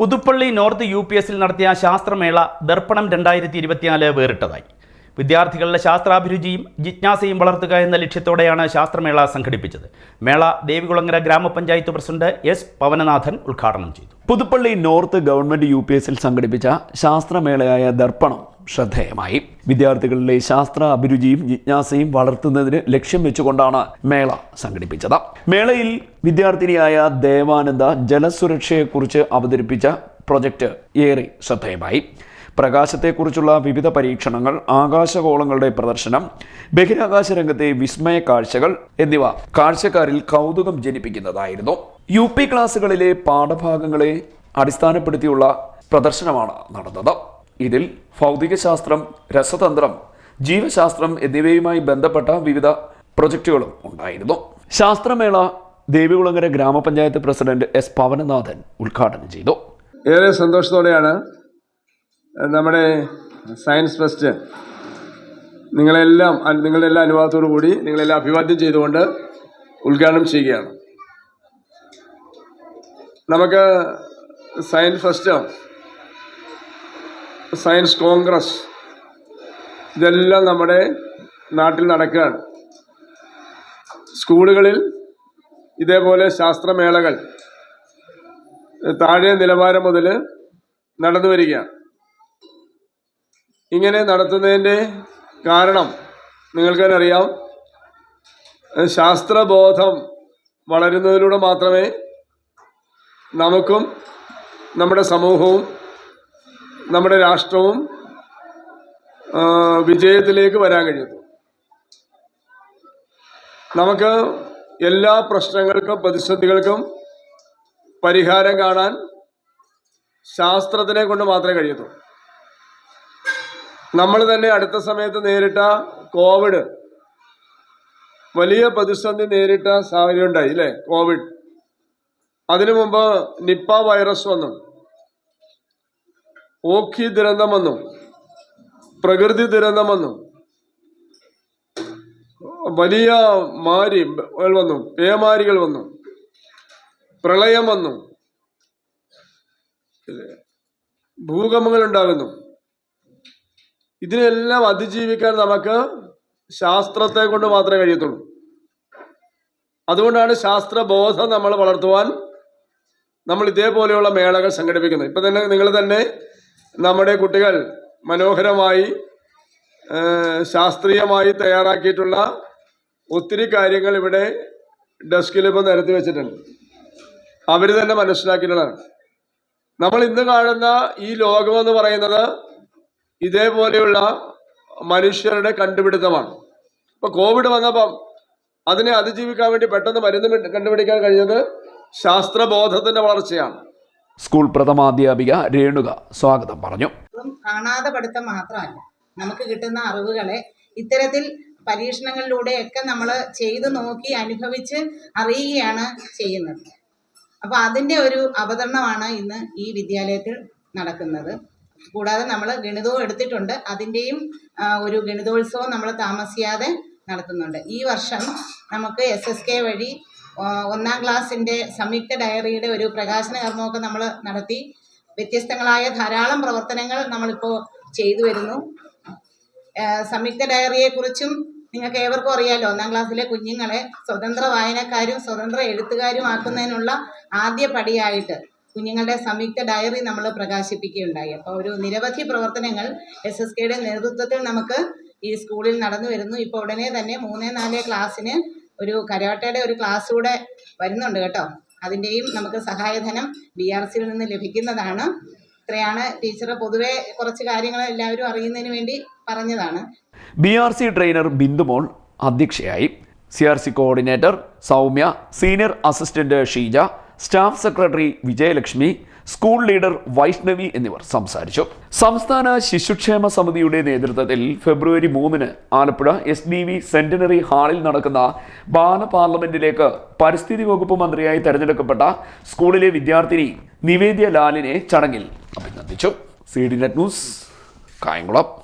Puthuppally north U P എസിൽ നടത്തിയ ശാസ്ത്രമേള ദർപ്പണം രണ്ടായിരത്തി ഇരുപത്തിനാല് വേറിട്ടതായി. വിദ്യാർത്ഥികളുടെ ശാസ്ത്രാഭിരുചിയും ജിജ്ഞാസയും വളർത്തുക എന്ന ലക്ഷ്യത്തോടെയാണ് ശാസ്ത്രമേള സംഘടിപ്പിച്ചത്. മേള ദേവികുളങ്ങര ഗ്രാമപഞ്ചായത്ത് പ്രസിഡന്റ് എസ് പവനനാഥൻ ഉദ്ഘാടനം ചെയ്തു. Puthuppally north government U P എസിൽ സംഘടിപ്പിച്ച ശാസ്ത്രമേളയായ ദർപ്പണം ശ്രദ്ധേയമായി. വിദ്യാർത്ഥികളിലെ ശാസ്ത്ര അഭിരുചിയും ജിജ്ഞാസയും വളർത്തുന്നതിന് ലക്ഷ്യം വെച്ചുകൊണ്ടാണ് മേള സംഘടിപ്പിച്ചത്. മേളയിൽ വിദ്യാർത്ഥിനിയായ ദേവാനന്ദ ജലസുരക്ഷയെക്കുറിച്ച് അവതരിപ്പിച്ച പ്രൊജക്ട് ഏറെ ശ്രദ്ധേയമായി. പ്രകാശത്തെക്കുറിച്ചുള്ള വിവിധ പരീക്ഷണങ്ങൾ ആകാശഗോളങ്ങളുടെ പ്രദർശനം ബഹിരാകാശ രംഗത്തെ വിസ്മയ കാഴ്ചകൾ എന്നിവ കാഴ്ചക്കാരിൽ കൗതുകം ജനിപ്പിക്കുന്നതായിരുന്നു. യു പി ക്ലാസ്സുകളിലെ പാഠഭാഗങ്ങളെ അടിസ്ഥാനപ്പെടുത്തിയുള്ള പ്രദർശനമാണ് നടന്നത്. ഇതിൽ ഭൗതികശാസ്ത്രം രസതന്ത്രം ജീവശാസ്ത്രം എന്നിവയുമായി ബന്ധപ്പെട്ട വിവിധ പ്രൊജക്റ്റുകളും ഉണ്ടായിരുന്നു. ശാസ്ത്രമേള ദേവികുളങ്ങര ഗ്രാമപഞ്ചായത്ത് പ്രസിഡന്റ് എസ് പവനനാഥൻ ഉദ്ഘാടനം ചെയ്തു. ഏറെ സന്തോഷത്തോടെയാണ് നമ്മുടെ സയൻസ് ഫെസ്റ്റ്. നിങ്ങളെല്ലാം നിങ്ങളുടെ എല്ലാ അനുവാദത്തോടു കൂടി നിങ്ങളെല്ലാം അഭിവാദ്യം ചെയ്തുകൊണ്ട് ഉദ്ഘാടനം ചെയ്യുകയാണ്. നമുക്ക് സയൻസ് ഫെസ്റ്റ് സയൻസ് കോൺഗ്രസ് ഇതെല്ലാം നമ്മുടെ നാട്ടിൽ നടക്കുകയാണ്. സ്കൂളുകളിൽ ഇതേപോലെ ശാസ്ത്രമേളകൾ താഴെ നിലവാരം മുതൽ നടന്നു വരികയാണ് ഇങ്ങനെ നടത്തുന്നതിന്റെ കാരണം നിങ്ങൾക്ക് തന്നെ അറിയാം ശാസ്ത്രബോധം വളരുന്നതിലൂടെ മാത്രമേ നമുക്കും നമ്മുടെ സമൂഹവും നമ്മുടെ രാഷ്ട്രവും വിജയത്തിലേക്ക് വരാൻ കഴിയുന്നു നമുക്ക് എല്ലാ പ്രശ്നങ്ങൾക്കും പ്രതിസന്ധികൾക്കും പരിഹാരം കാണാൻ ശാസ്ത്രത്തിനെ കൊണ്ട് മാത്രമേ കഴിയത്തുള്ളൂ. നമ്മൾ തന്നെ അടുത്ത സമയത്ത് നേരിട്ട കോവിഡ് വലിയ പ്രതിസന്ധി നേരിട്ട സാഹചര്യം ഉണ്ടായി അല്ലേ? കോവിഡ് അതിനു മുമ്പ് നിപ്പ വൈറസ് വന്നു. ഓഖി ദുരന്തം വന്നു. പ്രകൃതി ദുരന്തം വന്നു. വലിയ മാരി വന്നു. പേമാരികൾ വന്നു. പ്രളയം വന്നു. ഭൂകമ്പങ്ങൾ ഉണ്ടാകുന്നു. ഇതിനെല്ലാം അതിജീവിക്കാൻ നമുക്ക് ശാസ്ത്രത്തെ കൊണ്ട് മാത്രമേ കഴിയത്തുള്ളൂ. അതുകൊണ്ടാണ് ശാസ്ത്രബോധം നമ്മൾ വളർത്തുവാൻ നമ്മൾ ഇതേപോലെയുള്ള മേളകൾ സംഘടിപ്പിക്കുന്നത്. ഇപ്പം തന്നെ നിങ്ങൾ തന്നെ നമ്മുടെ കുട്ടികൾ മനോഹരമായി ശാസ്ത്രീയമായി തയ്യാറാക്കിയിട്ടുള്ള ഒത്തിരി കാര്യങ്ങൾ ഇവിടെ ഡെസ്കിൽ ഇപ്പം നിരത്തി വെച്ചിട്ടുണ്ട്. അവർ തന്നെ മനസ്സിലാക്കിയിട്ടുള്ളതാണ്. നമ്മൾ ഇന്ന് കാണുന്ന ഈ ലോകമെന്ന് പറയുന്നത് ഇതേപോലെയുള്ള മനുഷ്യരുടെ കണ്ടുപിടുത്തമാണ്. ഇപ്പൊ കോവിഡ് വന്നപ്പം അതിനെ അതിജീവിക്കാൻ വേണ്ടി പെട്ടെന്ന് മരുന്ന് കണ്ടുപിടിക്കാൻ കഴിഞ്ഞത് ശാസ്ത്രബോധത്തിന്റെ വളർച്ചയാണ്. സ്കൂൾ പ്രഥമാധ്യാപിക രേണുക സ്വാഗതം പറഞ്ഞു. കാണാതെ പഠിത്തം മാത്രമല്ല നമുക്ക് കിട്ടുന്ന അറിവുകളെ ഇത്തരത്തിൽ പരീക്ഷണങ്ങളിലൂടെയൊക്കെ നമ്മൾ ചെയ്തു നോക്കി അനുഭവിച്ച് അറിയുകയാണ് ചെയ്യുന്നത്. അപ്പോൾ അതിന്റെ ഒരു അവതരണമാണ് ഇന്ന് ഈ വിദ്യാലയത്തിൽ നടക്കുന്നത്. കൂടാതെ നമ്മൾ ഗണിതവും എടുത്തിട്ടുണ്ട്. അതിന്റെയും ഒരു ഗണിതോത്സവം നമ്മൾ താമസിയാതെ നടത്തുന്നുണ്ട്. ഈ വർഷം നമുക്ക് എസ് എസ് കെ വഴി ഒന്നാം ക്ലാസ്സിന്റെ സംയുക്ത ഡയറിയുടെ ഒരു പ്രകാശന കർമ്മമൊക്കെ നമ്മൾ നടത്തി. വ്യത്യസ്തങ്ങളായ ധാരാളം പ്രവർത്തനങ്ങൾ നമ്മളിപ്പോൾ ചെയ്തു വരുന്നു. സംയുക്ത ഡയറിയെക്കുറിച്ചും നിങ്ങൾക്ക് ഏവർക്കും അറിയാലോ ഒന്നാം ക്ലാസ്സിലെ കുഞ്ഞുങ്ങളെ സ്വതന്ത്ര വായനക്കാരും സ്വതന്ത്ര എഴുത്തുകാരും ആക്കുന്നതിനുള്ള ആദ്യ പടിയായിട്ട് കുഞ്ഞുങ്ങളുടെ സംയുക്ത ഡയറി നമ്മൾ പ്രകാശിപ്പിക്കുകയുണ്ടായി. അപ്പോൾ ഒരു നിരവധി പ്രവർത്തനങ്ങൾ എസ് എസ് കെയുടെ നേതൃത്വത്തിൽ നമുക്ക് ഈ സ്കൂളിൽ നടന്നു വരുന്നു. ഇപ്പോൾ ഉടനെ തന്നെ മൂന്ന് നാല് ക്ലാസ്സിന് ഒരു കരോട്ടയുടെ ഒരു ക്ലാസ് കൂടെ വരുന്നുണ്ട് കേട്ടോ. അതിന്റെയും നമുക്ക് സഹായധനം ബി ആർ സിയിൽ നിന്ന് ലഭിക്കുന്നതാണ്. ഇത്രയാണ് ടീച്ചർ പൊതുവെ കുറച്ച് കാര്യങ്ങൾ എല്ലാവരും അറിയുന്നതിന് വേണ്ടി പറഞ്ഞതാണ്. B R C trainer Bindumol അധ്യക്ഷയായി. C R C coordinator Soumya senior assistant Sheeja staff secretary Vijayalakshmi school leader Vaishnavi എന്നിവർ സംസാരിച്ചു. സംസ്ഥാന ശിശുക്ഷേമ സമിതിയുടെ നേതൃത്വത്തിൽ ഫെബ്രുവരി മൂന്നിന് Alappuzha S D V centenary ഹാളിൽ നടക്കുന്ന ബാല പാർലമെന്റിലേക്ക് പരിസ്ഥിതി വകുപ്പ് മന്ത്രിയായി തെരഞ്ഞെടുക്കപ്പെട്ട സ്കൂളിലെ വിദ്യാർത്ഥിനി നിവേദ്യ ലാലിനെ ചടങ്ങിൽ അഭിനന്ദിച്ചു. C D net news Kayamkulam.